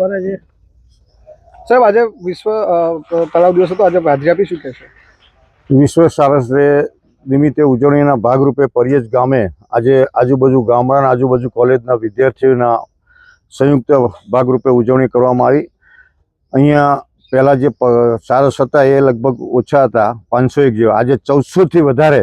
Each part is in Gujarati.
ઊભા છે સાહેબ, આજે વિશ્વ તળાવ દિવસ હતો. આજે હાજરી આપી શું કહેશો? વિશ્વ સારસ ડે નિમિત્તે ઉજવણીના ભાગરૂપે પરિયજ ગામે આજે આજુબાજુ ગામડાના આજુબાજુ કોલેજના વિદ્યાર્થીઓના સંયુક્ત ભાગરૂપે ઉજવણી કરવામાં આવી. અહીંયા પહેલાં જે સારસ હતા એ લગભગ ઓછા હતા, પાંચસો એક જેવા. આજે ચૌદસોથી વધારે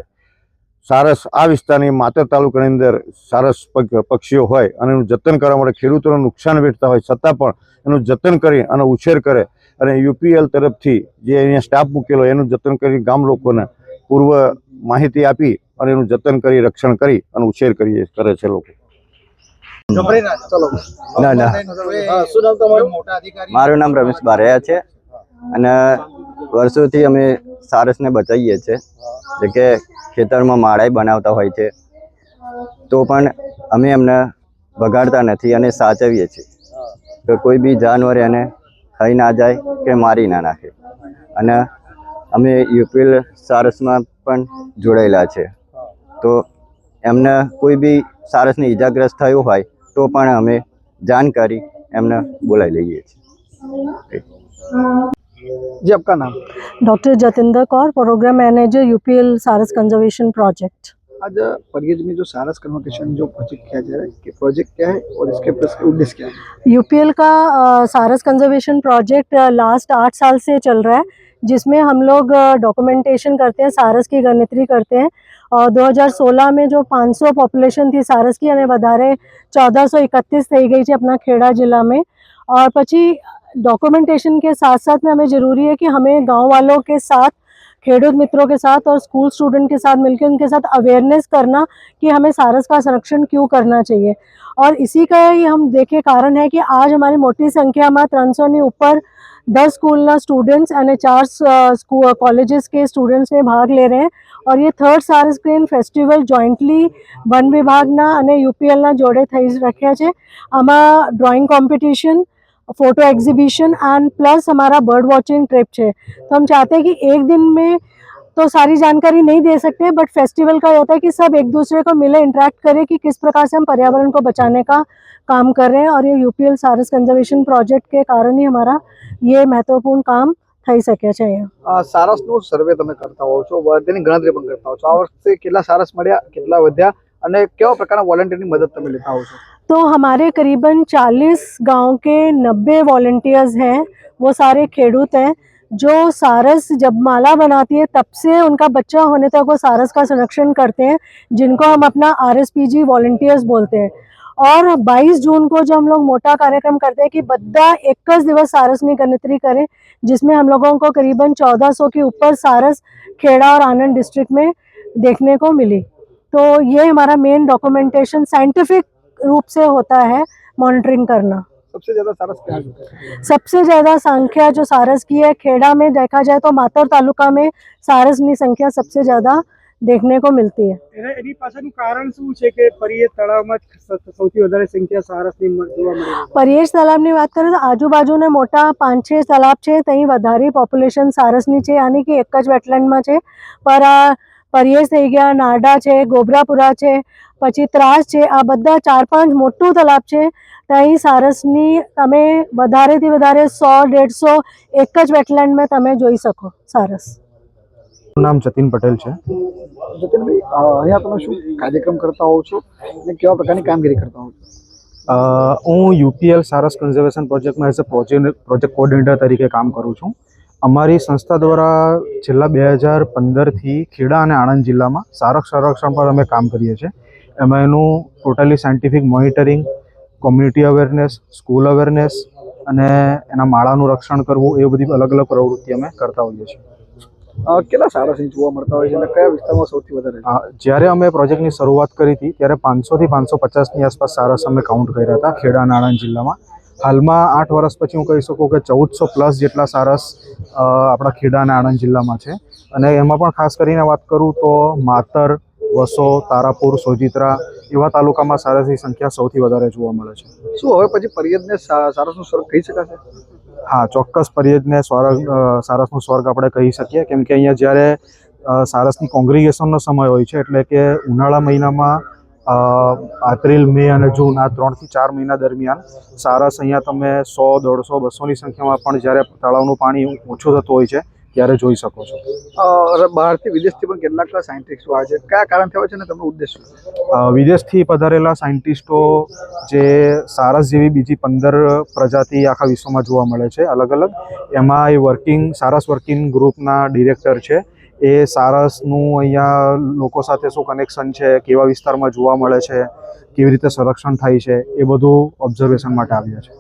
સારસ આ વિસ્તારની માતર તાલુકાની અંદર સારસ પગ- પક્ષીઓ હોય અને એનું જતન કરવા માટે ખેડૂતોને નુકસાન વેઠતા હોય છતાં પણ એનું જતન કરી અને ઉછેર કરે અને યુપીએલ તરફથી જે અહીંયા સ્ટાફ મૂકેલો એનું જતન કરી ગામ લોકોને પૂર્વ માહિતી આપી અને એનું જતન કરી રક્ષણ કરી અને ઉછેર કરી કરે છે લોકો. ના, ના. મારું નામ રમેશ બારૈયા છે. અને વર્ષોથી અમે સારસને બચાવીએ છીએ જે કે ખેતરમાં માળાઈ બનાવતા હોય છે. તો પણ અમે એમને બગાડતા નથી અને સાચવીએ છીએ. તો કોઈ બી જાનવર એને ખાઈ ના જાય કે મારી ના નાખે. અને અમે યુપીએલ સારસમાં પણ જોડાયેલા છે. તો એમને કોઈ બી સારસને ઈજાગ્રસ્ત થયું હોય તો પણ અમે જાણ કરી એમને બોલાવી લઈએ છીએ. जी आपका नाम? Doctor Jatendra Kaur programme manager UPL Saras conservation project. आज परगेज में जो सारस कन्वर्केशन जो प्रोजेक्ट किया जा रहा है कि प्रोजेक्ट क्या है और इसके उद्देश्य क्या है? यूपीएल का आ, सारस कंजर्वेशन प्रोजेक्ट लास्ट आठ साल से चल रहा है जिसमें हम लोग डॉक्यूमेंटेशन करते हैं सारस की गणित्री करते हैं और 2016 में जो 500 सौ पॉपुलेशन थी सारस की यानी बधारे इकतीस थी गई थी अपना खेड़ा जिला में और पची डॉक्यूमेंटेशन के साथ साथ में हमें ज़रूरी है कि हमें गांव वालों के साथ खेडूत मित्रों के साथ और स्कूल स्टूडेंट के साथ मिलकर उनके साथ अवेयरनेस करना कि हमें सारस का संरक्षण क्यों करना चाहिए और इसी का ही हम देखे कारण है कि आज हमारी મોટી સંખ્યામાં ત્રણસોની ઉપર દસ સ્કૂલના સ્ટુડન્ટ્સ અને ચાર કોલેજીસ के સ્ટુડન્ટ્સ में ભાગ ले रहे हैं और ये third Sarus crane festival jointly one વિભાગના અને યુપીએલના જોડે થઈ રાખ્યા છે આમાં drawing competition photo exhibition and plus हमारा बर्ड वॉचिंग ट्रिप है तो हम चाहते हैं कि एक दिन में तो सारी जानकारी नहीं दे सकते बट फेस्टिवल का ये होता है कि सब एक दूसरे को मिले इंटरेक्ट करें कि किस प्रकार से हम पर्यावरण को बचाने का काम कर रहे हैं और ये यूपीएल सारस कंजर्वेशन प्रोजेक्ट के कारण ही हमारा ये महत्वपूर्ण काम થઈ શકે છે અહીંયા આ સારસનું સર્વે તમે કરતા હોવ છો વ- તેની ગણતરી પણ કરતા હોવ છો આ વર્ષે કેટલા સારસ મળ્યા કેટલા વધ્યા અને કેવા પ્રકારના વોલેન્ટિયરની મદદ તમે લેતા હોવ છો तो हमारे करीबन 40 गाँव के 90 वॉल्टियर्स हैं, वो सारे खेडूत हैं, जो सारस जब माला बनाती है, तब से उनका बच्चा होने तक वो सारस का संरक्षण करते हैं, जिनको हम अपना R S P G volunteers बोलते हैं। और 22 जून को जो हम लोग मोटा कार्यक्रम करते हैं कि बद्दा एक दिवस सारस में गणतरी करें, जिसमें हम लोगों को करीबन 1400 के ऊपर सारस खेड़ा और आनंद डिस्ट्रिक्ट में देखने को मिली। तो ये हमारा मेन डॉक्यूमेंटेशन साइंटिफिक रूप से होता है मॉनिटरिंग करना। सबसे ज्यादा सारस क्या सबसे ज्यादा संख्या जो सारस की है खेड़ा में देखा जाए तो मातर तालुका में સારસની સંખ્યા સબસે જ્યાદા દેખને કો મિલતી હે એની પાછળનું કારણ શું છે કે પરિયેજ તળાવમાં સૌથી વધારે સંખ્યા સારસની જોવા મળે પરિયેજ તળાવની વાત કરીએ તો આજુબાજુને મોટા પાંચ છ તળાવ છે ત્યાં વધારે પોપ્યુલેશન સારસની છે યાની કે એક જ વેટલેન્ડમાં છે. પર પરિયેશ થઈ ગયા નારડા છે ગોબરાપુરા છે પછી ત્રાસ છે આ બધા ચાર પાંચ મોટું તલાબ છે. ત્યાં સારસની તમે વધારેથી વધારે સો દેડસો એક જ વેટલેન્ડમાં તમે જોઈ શકો સારસ. નામ જતીન પટેલ છે? જતીનભાઈ અહીંયા તમે શું કાર્યક્રમ કરતા હોવ છો અને કેવા પ્રકારની કામગીરી કરતા હોવ છો? હું યુપીએલ સારસ કન્ઝર્વેશન પ્રોજેક્ટમાં as a project project coordinator તરીકે કામ કરું છું. અમારી સંસ્થા દ્વારા છેલ્લા બે હજાર પંદરથી ખેડા અને આણંદ જિલ્લામાં સારક સંરક્ષણ પર અમે કામ કરીએ છીએ. એમાં એનું totally scientific monitoring community awareness school awareness અને એના માળાનું રક્ષણ કરવું એ બધી અલગ અલગ પ્રવૃત્તિ અમે કરતા હોઈએ છીએ. કેટલા સારા અહીં જોવા મળતા હોય છે અને કયા વિસ્તારમાં સૌથી વધારે જ્યારે અમે પ્રોજેક્ટની શરૂઆત કરી હતી ત્યારે પાંચસોથી પાંચસો પચાસની આસપાસ સારસ અમે કાઉન્ટ કર્યા હતા ખેડા અને આણંદ જિલ્લામાં. હાલમાં આઠ વર્ષ પછી હું કહી શકું કે ચૌદસો પ્લસ જેટલા સારસ આપણા ખેડા અને આણંદ જિલ્લામાં છે. અને એમાં પણ ખાસ કરીને વાત કરું તો માતર વસો તારાપુર સોજિત્રા એવા તાલુકામાં સારસની સંખ્યા સૌથી વધારે જોવા મળે છે. શું હવે પછી પરિયદને સારસનું સ્વર્ગ કહી શકાશે? હા ચોક્કસ પરિયદને સ્વર્ગ સારસનું સ્વર્ગ આપણે કહી શકીએ. કેમ કે અહીંયા જ્યારે સારસની કોંગ્રીગેશનનો સમય હોય છે એટલે કે ઉનાળા મહિનામાં એપ્રિલ મે અને જૂન આ ત્રણથી ચાર મહિના દરમિયાન સારસ અહીંયા તમે સો દોઢસો બસોની સંખ્યામાં પણ જ્યારે તળાવનું પાણી ઓછું થતું હોય છે ત્યારે જોઈ શકો છો. બહારથી વિદેશથી પણ કેટલાક સાયન્ટિસ્ટો આવે છે. કયા કારણ આવે છે ને તમને ઉદ્દેશ વિદેશથી પધારેલા સાયન્ટિસ્ટો જે સારસ જેવી બીજી પંદર પ્રજાતિ આખા વિશ્વમાં જોવા મળે છે અલગ અલગ એમાં એ વર્કિંગ સારસ વર્કિંગ ગ્રુપના ડિરેક્ટર છે. એ સારસનું અહીંયા લોકો સાથે શું કનેક્શન છે, કેવા વિસ્તારમાં જોવા મળે છે, કેવી રીતે સંરક્ષણ થાય છે, એ બધું ઓબ્ઝર્વેશન માટે આવ્યા છે.